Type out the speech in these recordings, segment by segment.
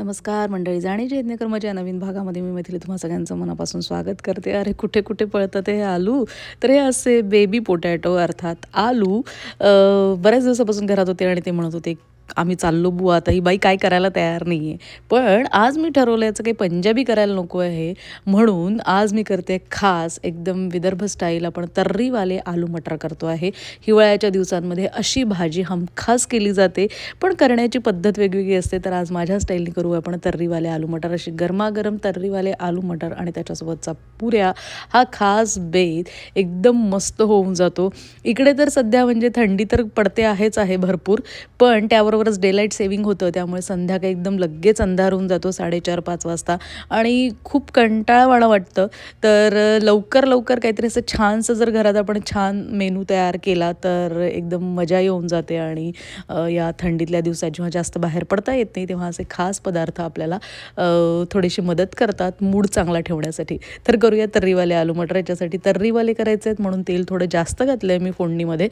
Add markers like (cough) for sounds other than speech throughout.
नमस्कार मंडळी जाणीच्या माझ्या नवीन भागामध्ये मी मैथिली तुम्हा सगळ्यांचं मनापासून स्वागत करते. अरे कुठे कुठे पळतं ते आलू? तर हे असे बेबी पोटॅटो अर्थात आलू बऱ्याच दिवसापासून घरात होते आणि ते म्हणत होते आम्ही चाललो बुवा आता ही बाई काय करायला तयार नाही आहे पण आज मी ठरवलं याचं काही पंजाबी करायला नको आहे. म्हणून आज मी करते खास एकदम विदर्भ स्टाईल आपण तर्रीवाले आलू मटर करतो आहे. हिवाळ्याच्या दिवसांमध्ये अशी भाजी हमखास केली जाते. पण करण्याची पद्धत वेगवेगळी असते तर आज माझ्या स्टाईलने करू आपण तर्रीवाले आलू मटर. अशी गरमागरम तर्रीवाले आलू मटर आणि त्याच्यासोबतचा पुऱ्या. हा खास बेत एकदम मस्त होऊन जातो. इकडे तर सध्या म्हणजे थंडी तर पडते आहेच आहे भरपूर पण त्यावर त्याबरोबरच डेलाईट सेव्हिंग होतं त्यामुळे संध्याकाळी एकदम लगेच अंधार होऊन जातो साडेचार पाच वाजता. आणि खूप कंटाळवाणं वाटतं. तर लवकर लवकर काहीतरी असं छानसं जर घरात आपण छान मेनू तयार केला तर एकदम मजा येऊन जाते आणि या थंडीतल्या दिवसात जेव्हा जास्त बाहेर पडता येत नाही तेव्हा असे खास पदार्थ आपल्याला थोडीशी मदत करतात मूड चांगला ठेवण्यासाठी. तर करूया तर्रीवाले आलू मटर याच्यासाठी तर्रीवाले करायचे आहेत म्हणून तेल थोडं जास्त घातलं आहे मी फोडणीमध्ये.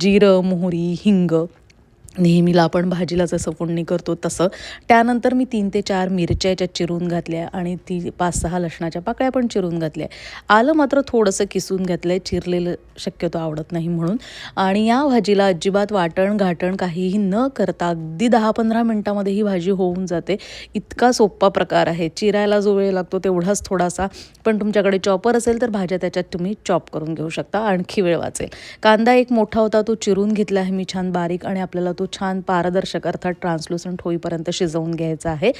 जिरं मोहरी हिंग नेहमीला आपण भाजीला जसं फोडणी करतो तसं. त्यानंतर मी तीन ते चार मिरच्या याच्यात चिरून घातल्या आणि ती पाच सहा लसणाच्या पाकळ्या पण चिरून घातल्या. आलं मात्र थोडंसं किसून घातलं आहे चिरलेलं शक्यतो आवडत नाही म्हणून. आणि या भाजीला अजिबात वाटण घाटण काहीही न करता अगदी दहा पंधरा मिनटामध्ये ही भाजी होऊन जाते. इतका सोपा प्रकार आहे. चिरायला जो वेळ लागतो तेवढाच थोडासा. पण तुमच्याकडे चॉपर असेल तर भाज्या त्याच्यात तुम्ही चॉप करून घेऊ शकता. आणखी वेळ वाचेल. कांदा एक मोठा होता तो चिरून घेतला आहे मी छान बारीक आणि आपल्याला तो छान पारदर्शक अर्थात ट्रान्सलुसंट होईपर्यंत शिजवून घ्यायचा आहे.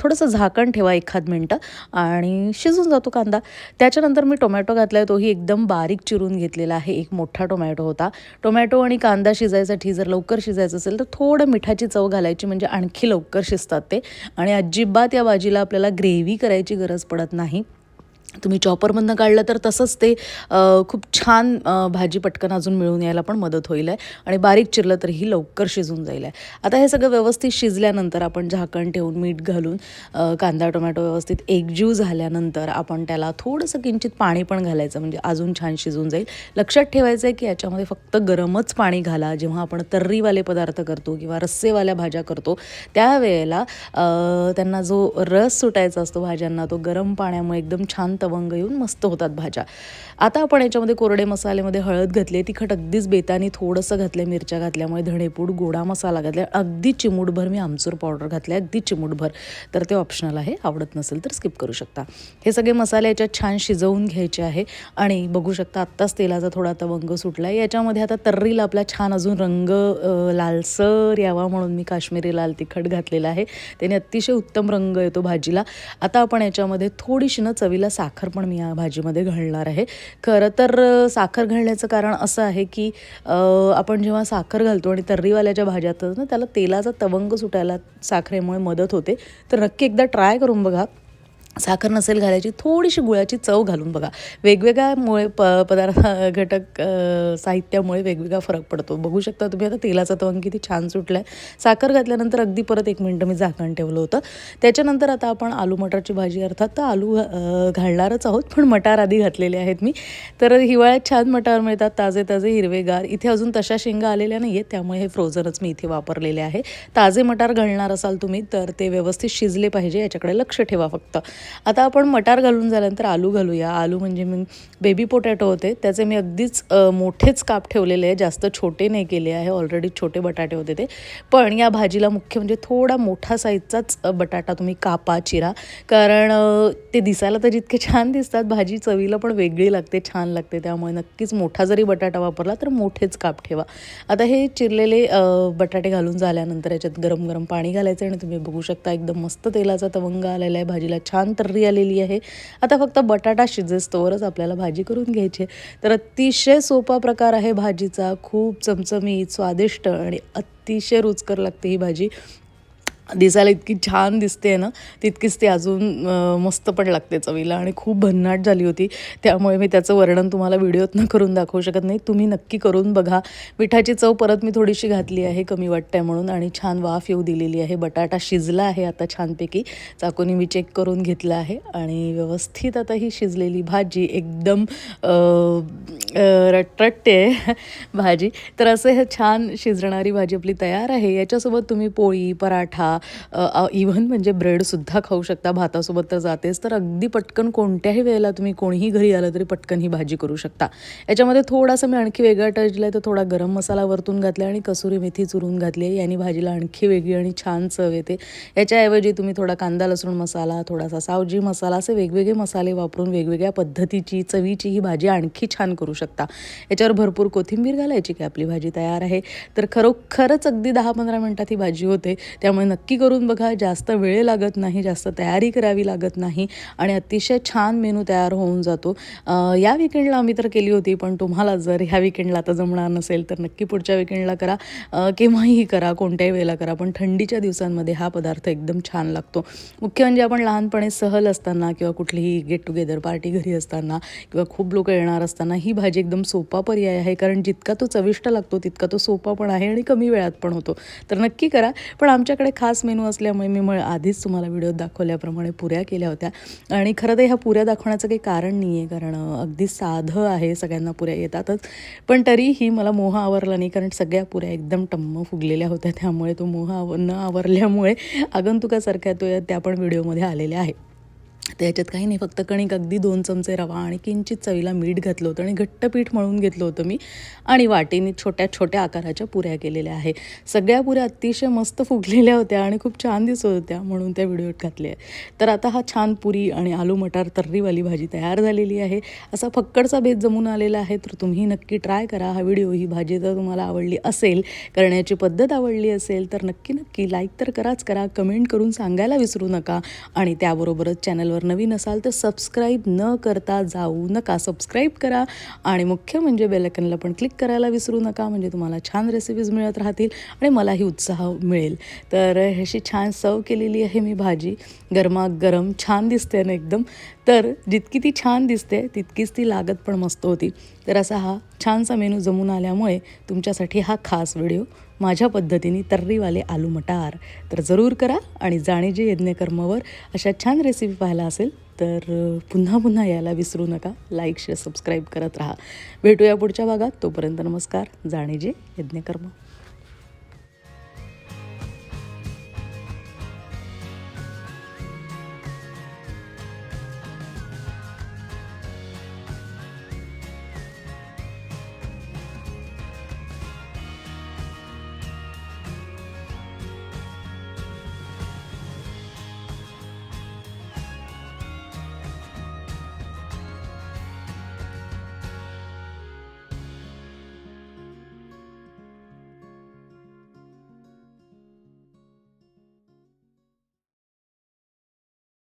थोडंसं झाकण ठेवा एखाद मिनटं आणि शिजून जातो कांदा. त्याच्यानंतर मी टोमॅटो घातला आहे तोही एकदम बारीक चिरून घेतलेला आहे. एक मोठा टोमॅटो होता. टोमॅटो आणि कांदा शिजायसाठी जर लवकर शिजायचं असेल तर थोडं मिठाची चव घालायची म्हणजे आणखी लवकर शिजतात ते. आणि अजिबात या भाजीला आपल्याला ग्रेव्ही करायची गरज पडत नाही. तुम्ही चॉपरमधनं काढलं तर तसंच ते खूप छान भाजी पटकन अजून मिळून यायला पण मदत होईल आहे. आणि बारीक चिरलं तरीही लवकर शिजून जाईल आहे. आता हे सगळं व्यवस्थित शिजल्यानंतर आपण झाकण ठेवून मीठ घालून कांदा टोमॅटो व्यवस्थित एकजीव झाल्यानंतर आपण त्याला थोडंसं किंचित पाणी पण घालायचं म्हणजे अजून छान शिजून जाईल. लक्षात ठेवायचं आहे की याच्यामध्ये फक्त गरमच पाणी घाला. जेव्हा आपण तर्रीवाले पदार्थ करतो किंवा रस्सेवाल्या भाज्या करतो त्यावेळेला त्यांना जो रस सुटायचा असतो भाज्यांना तो गरम पाण्यामुळे एकदम छान तवंग येऊन मस्त होतात भाज्या. आता आपण याच्यामध्ये कोरडे मसाल्यामध्ये हळद घातली तिखट अगदीच बेतानी थोडंसं घातलं मिरच्या घातल्यामुळे धणेपूड गोडा मसाला घातला अगदी चिमूटभर मी आमचूर पावडर घातले अगदी चिमूटभर. तर ते ऑप्शनल आहे आवडत नसेल तर स्किप करू शकता. हे सगळे मसाले याच्यात छान शिजवून घ्यायचे आहे. आणि बघू शकता आत्ताच तेलाचा थोडा तवंग सुटला आहे याच्यामध्ये आता तर्रीला आपला छान अजून रंग लालसर यावा म्हणून मी काश्मीरी लाल तिखट घातलेलं आहे. त्याने अतिशय उत्तम रंग येतो भाजीला. आता आपण याच्यामध्ये थोडीशी ना चवीला साखर साखर पण मी या भाजीमध्ये घालणार आहे. खरं तर साखर घालण्याचं कारण असं आहे की आपण जेव्हा साखर घालतो आणि तर्रीवाल्याच्या भाज्या ना त्याला तेलाचा तवंग सुटायला साखरेमुळे मदत होते. तर नक्की एकदा ट्राय करून बघा. साखर नसेल घालायची थोडीशी गुळाची चव घालून बघा. वेगवेगळ्यामुळे प पदार्थ (laughs) घटक साहित्यामुळे वेगवेगळा फरक पडतो. बघू शकता तुम्ही आता तेलाचा तवंग किती छान सुटला आहे साखर घातल्यानंतर अगदी परत एक मिनटं मी झाकण ठेवलं होतं. त्याच्यानंतर आता आपण आलू मटारची भाजी अर्थात तर आलू घालणारच आहोत पण मटार आधी घातलेले आहेत मी. तर हिवाळ्यात छान मटार मिळतात ताजे ताजे हिरवेगार. इथे अजून तशा शेंगा आलेल्या नाही आहेत त्यामुळे हे फ्रोझनच मी इथे वापरलेले आहे. ताजे मटार घालणार असाल तुम्ही तर ते व्यवस्थित शिजले पाहिजे याच्याकडे लक्ष ठेवा फक्त. आता आपण मटार घालून झाल्यानंतर आलू घालूया. आलू म्हणजे मी बेबी पोटॅटो होते. त्याचे मी अगदीच मोठेच काप ठेवलेले आहे. जास्त छोटे नाही केले आहे. ऑलरेडी छोटे बटाटे होते ते. पण या भाजीला मुख्य म्हणजे थोडा मोठा साईजचाच बटाटा तुम्ही कापा चिरा. कारण ते दिसायला तर जितके छान दिसतात भाजी चवीला पण वेगळी लागते छान लागते. त्यामुळे नक्कीच मोठा जरी बटाटा वापरला तर मोठेच काप ठेवा. आता हे चिरलेले बटाटे घालून झाल्यानंतर याच्यात गरम गरम पाणी घालायचं आणि तुम्ही बघू शकता एकदम मस्त तेलाचा तवंग आलेला आहे. भाजीला छान तर्री आलेली आहे. आता फक्त बटाटा शिजेस्तोवरच आपल्याला भाजी करून घ्यायची आहे. तर अतिशय सोपा प्रकार आहे भाजीचा. खूप चमचमीत स्वादिष्ट आणि अतिशय रुचकर लागते ही भाजी. दिसायला इतकी छान दिसते ना तितकीच ती अजून मस्त पण लागते चवीला आणि खूप भन्नाट झाली होती. त्यामुळे मी त्याचं वर्णन तुम्हाला व्हिडिओतनं करून दाखवू शकत नाही. तुम्ही नक्की करून बघा. मिठाची चव परत मी थोडीशी घातली आहे कमी वाटतंय म्हणून आणि छान वाफ येऊ दिलेली आहे. बटाटा शिजला आहे आता छानपैकी. चाकूनी मी चेक करून घेतला आहे आणि व्यवस्थित आता ही शिजलेली भाजी एकदम रटरटते आहे भाजी. तर असं हे छान शिजणारी भाजी आपली तयार आहे. याच्यासोबत तुम्ही पोळी पराठा इव्हन म्हणजे ब्रेडसुद्धा खाऊ शकता भातासोबत तर जातेच. तर अगदी पटकन कोणत्याही वेळेला तुम्ही कोणीही घरी आलं तरी पटकन ही भाजी करू शकता. याच्यामध्ये थोडासा मी आणखी वेगळा टच दिला तर थोडा गरम मसाला वरतून घातला आणि कसुरी मेथी चुरून घातली आहे. याने भाजीला आणखी वेगळी आणि छान चव येते. याच्याऐवजी तुम्ही थोडा कांदा लसूण मसाला थोडासा सावजी मसाला असे वेगवेगळे मसाले वापरून वेगवेगळ्या पद्धतीची चवीची ही भाजी आणखी छान करू शकता. याच्यावर भरपूर कोथिंबीर घालायची की आपली भाजी तयार आहे. तर खरोखरच अगदी दहा पंधरा मिनटात ही भाजी होते. त्यामुळे नक्की नक्की करून बघा जास्त वेळ लागत नाही जास्त तयारी करावी लागत नाही आणि अतिशय छान मेनू तयार होऊन जातो. या विकेंडला आम्ही तर केली होती पण तुम्हाला जर ह्या विकेंडला आता जमणार नसेल तर नक्की पुढच्या विकेंडला करा. केव्हाही करा कोणत्याही वेळेला करा पण थंडीच्या दिवसांमध्ये हा पदार्थ एकदम छान लागतो. मुख्य म्हणजे आपण लहानपणी सहल असताना किंवा कुठलीही गेट टुगेदर पार्टी घरी असताना किंवा खूप लोक येणार असताना ही भाजी एकदम सोपा पर्याय आहे कारण जितका तो चविष्ट लागतो तितका तो सोपा पण आहे आणि कमी वेळात पण होतो. तर नक्की करा. पण आमच्याकडे खास खास मेनू असल्यामुळे मी म आधीच तुम्हाला व्हिडिओ दाखवल्याप्रमाणे पुऱ्या केल्या होत्या. आणि खरं तर ह्या पुऱ्या दाखवण्याचं काही कारण नाही आहे कारण अगदी साधं आहे सगळ्यांना पुऱ्या येतातच. पण तरीही मला मोह आवरला नाही कारण सगळ्या पुऱ्या एकदम टम्म फुगलेल्या होत्या त्यामुळे तो मोह आव न आवरल्यामुळे आगंतुकासारख्या तो त्या पण व्हिडिओमध्ये आलेल्या आहे तर याच्यात काही नाही. फक्त कणिक अगदी दोन चमचे रवा आणि किंचित चवीला मीठ घातलं होतं आणि घट्ट पीठ मळून घेतलं होतं मी. आणि वाटीने छोट्या छोट्या आकाराच्या पुऱ्या केलेल्या आहे सगळ्या पुऱ्या अतिशय मस्त फुगलेल्या होत्या आणि खूप छान दिसत होत्या म्हणून त्या व्हिडिओत घातल्या तर आता हा छान पुरी आणि आलू मटार तर्रीवाली भाजी तयार झालेली आहे. असा फक्कडचा बेत जमून आलेला आहे तर तुम्ही नक्की ट्राय करा. हा व्हिडिओ ही भाजी जर तुम्हाला आवडली असेल करण्याची पद्धत आवडली असेल तर नक्की नक्की लाईक तर कराच करा. कमेंट करून सांगायला विसरू नका. आणि त्याबरोबरच चॅनलवर नवीन असाल तर सबस्क्राईब न करता जाऊ नका. सबस्क्राईब करा आणि मुख्य म्हणजे बेलकनला पण क्लिक करायला विसरू नका. म्हणजे तुम्हाला छान रेसिपीज मिळत राहतील आणि मलाही उत्साह मिळेल. तर ह्याची छान सर्व केलेली आहे मी भाजी. गरमागरम छान दिसते ना एकदम. तर जितकी ती छान दिसते तितकीच ती लागत पण मस्त होती. तर असा हा छानसा मेनू जमून आल्यामुळे तुमच्यासाठी हा खास व्हिडिओ माझ्या पद्धतीने तर्रीवाले आलू मटार तर जरूर करा आणि जाणीजे यज्ञकर्मवर अशा छान रेसिपी पाहायला असेल तर पुन्हा पुन्हा यायला विसरू नका. लाईक शेअर सबस्क्राईब करत राहा. भेटूया पुढच्या भागात. तोपर्यंत नमस्कार. जाणीजे यज्ञकर्म.